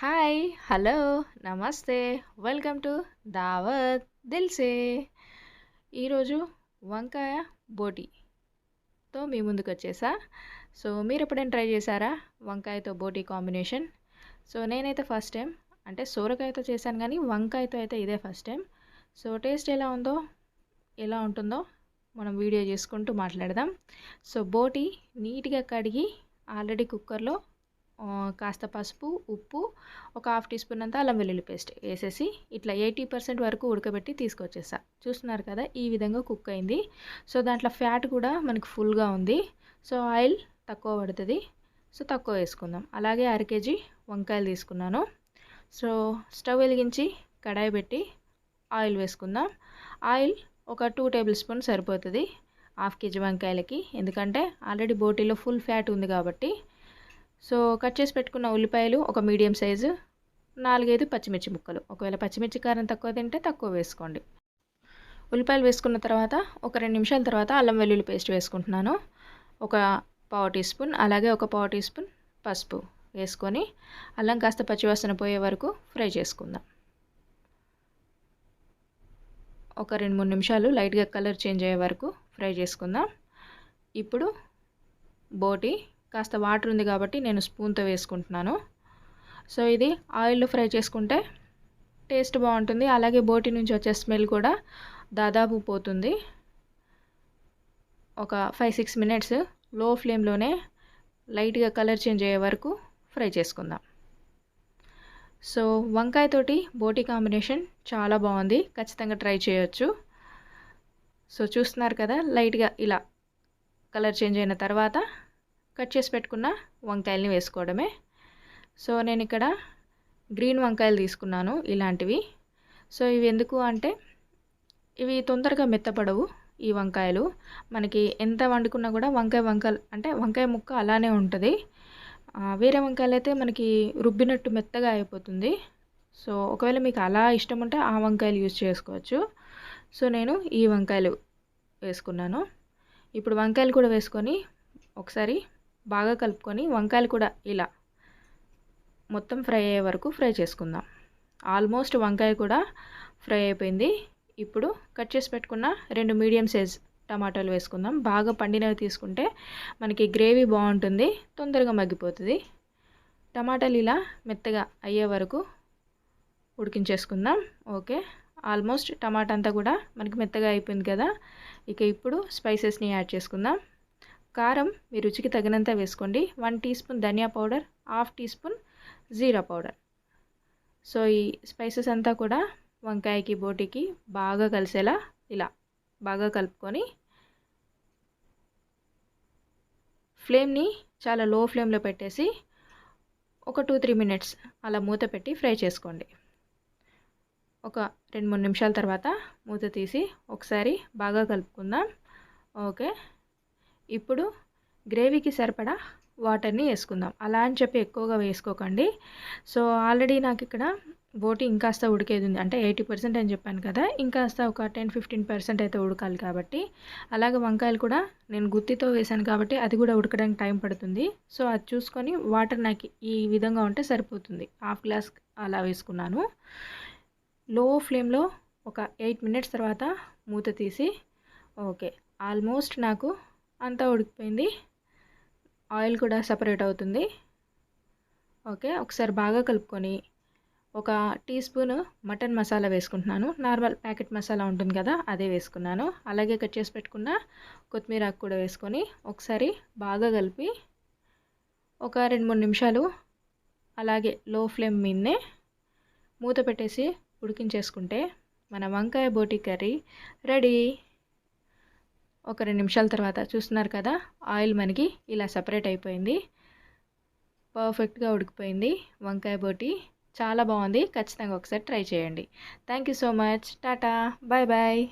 Hi hello నమస్తే. Welcome to Dawat Dilse ఈరోజు వంకాయ బోటీతో మీ ముందుకు వచ్చేసా? సో మీరు ఎప్పుడైనా ట్రై చేశారా వంకాయతో బోటీ కాంబినేషన్? సో నేనైతే ఫస్ట్ టైం. అంటే సోరకాయతో చేశాను కానీ వంకాయతో అయితే ఇదే ఫస్ట్ టైం. సో టేస్ట్ ఎలా ఉందో ఎలా ఉంటుందో మనం వీడియో చేసుకుంటూ మాట్లాడదాం. సో బోటీ నీట్గా కడిగి ఆల్రెడీ కుక్కర్లో కాస్త పసుపు ఉప్పు ఒక హాఫ్ టీ స్పూన్ అంతా అల్లం వెల్లుల్లి పేస్ట్ వేసేసి ఇట్లా ఎయిటీ పర్సెంట్ వరకు ఉడకబెట్టి తీసుకొచ్చేసా. చూస్తున్నారు కదా ఈ విధంగా కుక్ అయింది. సో దాంట్లో ఫ్యాట్ కూడా మనకి ఫుల్గా ఉంది. సో ఆయిల్ తక్కువ పడుతుంది. సో తక్కువ వేసుకుందాం. అలాగే అర కేజీ వంకాయలు తీసుకున్నాను. సో స్టవ్ వెలిగించి కడాయి పెట్టి ఆయిల్ వేసుకుందాం. ఆయిల్ ఒక టూ టేబుల్ స్పూన్ సరిపోతుంది హాఫ్ కేజీ వంకాయలకి. ఎందుకంటే ఆల్రెడీ బోటీలో ఫుల్ ఫ్యాట్ ఉంది కాబట్టి సో కట్ చేసి పెట్టుకున్న ఉల్లిపాయలు ఒక మీడియం సైజు నాలుగైదు పచ్చిమిర్చి ముక్కలు. ఒకవేళ పచ్చిమిర్చి కారం తక్కువ తింటే తక్కువ వేసుకోండి. ఉల్లిపాయలు వేసుకున్న తర్వాత ఒక రెండు నిమిషాల తర్వాత అల్లం వెల్లుల్లి పేస్ట్ వేసుకుంటున్నాను. ఒక పావు టీ స్పూన్ అలాగే ఒక పావు టీ స్పూన్ పసుపు వేసుకొని అల్లం కాస్త పచ్చివాసన పోయే వరకు ఫ్రై చేసుకుందాం. ఒక రెండు మూడు నిమిషాలు లైట్గా కలర్ చేంజ్ అయ్యే వరకు ఫ్రై చేసుకుందాం. ఇప్పుడు బోటి కాస్త వాటర్ ఉంది కాబట్టి నేను స్పూన్తో వేసుకుంటున్నాను. సో ఇది ఆయిల్లో ఫ్రై చేసుకుంటే టేస్ట్ బాగుంటుంది. అలాగే బోటి నుంచి వచ్చే స్మెల్ కూడా దాదాపు పోతుంది. ఒక ఫైవ్ సిక్స్ మినిట్స్లో ఫ్లేమ్లోనే లైట్గా కలర్ చేంజ్ అయ్యే వరకు ఫ్రై చేసుకుందాం. సో వంకాయతోటి బోటి కాంబినేషన్ చాలా బాగుంది. ఖచ్చితంగా ట్రై చేయొచ్చు. సో చూస్తున్నారు కదా లైట్గా ఇలా కలర్ చేంజ్ అయిన తర్వాత కట్ చేసి పెట్టుకున్న వంకాయల్ని వేసుకోవడమే. సో నేను ఇక్కడ గ్రీన్ వంకాయలు తీసుకున్నాను ఇలాంటివి. సో ఇవి ఎందుకు అంటే ఇవి తొందరగా మెత్తపడవు ఈ వంకాయలు. మనకి ఎంత వండుకున్నా కూడా వంకాయ వంకాయలు అంటే వంకాయ ముక్క అలానే ఉంటుంది. వేరే వంకాయలు అయితే మనకి రుబ్బినట్టు మెత్తగా అయిపోతుంది. సో ఒకవేళ మీకు అలా ఇష్టం ఉంటే ఆ వంకాయలు యూజ్ చేసుకోవచ్చు. సో నేను ఈ వంకాయలు వేసుకున్నాను. ఇప్పుడు వంకాయలు కూడా వేసుకొని ఒకసారి బాగా కలుపుకొని వంకాయలు కూడా ఇలా మొత్తం ఫ్రై అయ్యే వరకు ఫ్రై చేసుకుందాం. ఆల్మోస్ట్ వంకాయ కూడా ఫ్రై అయిపోయింది. ఇప్పుడు కట్ చేసి పెట్టుకున్న రెండు మీడియం సైజ్ టమాటాలు వేసుకుందాం. బాగా పండినవి తీసుకుంటే మనకి గ్రేవీ బాగుంటుంది తొందరగా మగ్గిపోతుంది. టమాటాలు ఇలా మెత్తగా అయ్యే వరకు ఉడికించేసుకుందాం. ఓకే ఆల్మోస్ట్ టమాటా అంతా కూడా మనకి మెత్తగా అయిపోయింది కదా. ఇక ఇప్పుడు స్పైసెస్ని యాడ్ చేసుకుందాం. కారం మీ రుచికి తగినంత వేసుకోండి. వన్ టీ స్పూన్ ధనియా పౌడర్ హాఫ్ టీ స్పూన్ జీరా పౌడర్. సో ఈ స్పైసెస్ అంతా కూడా వంకాయకి బోటికి బాగా కలిసేలా ఇలా బాగా కలుపుకొని ఫ్లేమ్ని చాలా లో ఫ్లేమ్లో పెట్టేసి ఒక టూ త్రీ మినిట్స్ అలా మూత పెట్టి ఫ్రై చేసుకోండి. ఒక రెండు మూడు నిమిషాల తర్వాత మూత తీసి ఒకసారి బాగా కలుపుకుందాం. ఓకే? ఇప్పుడు గ్రేవీకి సరిపడా వాటర్ని వేసుకుందాం. అలా అని చెప్పి ఎక్కువగా వేసుకోకండి. సో ఆల్రెడీ నాకు ఇక్కడ బోటి ఇంకాస్త ఉడికేది ఉంది. అంటే ఎయిటీ పర్సెంట్ అని చెప్పాను కదా ఇంకాస్త ఒక టెన్ ఫిఫ్టీన్ పర్సెంట్ అయితే ఉడకాలి కాబట్టి. అలాగే వంకాయలు కూడా నేను గుత్తితో వేసాను కాబట్టి అది కూడా ఉడకడానికి టైం పడుతుంది. సో అది చూసుకొని వాటర్ నాకు ఈ విధంగా ఉంటే సరిపోతుంది. హాఫ్ గ్లాస్ అలా వేసుకున్నాను. లో ఫ్లేమ్లో ఒక ఎయిట్ మినిట్స్ తర్వాత మూత తీసి ఓకే ఆల్మోస్ట్ నాకు అంతా ఉడికిపోయింది. ఆయిల్ కూడా సపరేట్ అవుతుంది. ఓకే ఒకసారి బాగా కలుపుకొని ఒక టీ స్పూన్ మటన్ మసాలా వేసుకుంటున్నాను. నార్మల్ ప్యాకెట్ మసాలా ఉంటుంది కదా అదే వేసుకున్నాను. అలాగే కట్ చేసి పెట్టుకున్న కొత్తిమీర ఆకు కూడా వేసుకొని ఒకసారి బాగా కలిపి ఒక రెండు మూడు నిమిషాలు అలాగే లో ఫ్లేమ్ మీదనే మూత పెట్టేసి ఉడికించేసుకుంటే మన వంకాయ బోటి కర్రీ రెడీ. ఒక రెండు నిమిషాల తర్వాత చూస్తున్నారు కదా ఆయిల్ మనకి ఇలా సపరేట్ అయిపోయింది. పర్ఫెక్ట్గా ఉడికిపోయింది వంకాయ బోటి. చాలా బాగుంది. ఖచ్చితంగా ఒకసారి ట్రై చేయండి. Thank you so much tata bye bye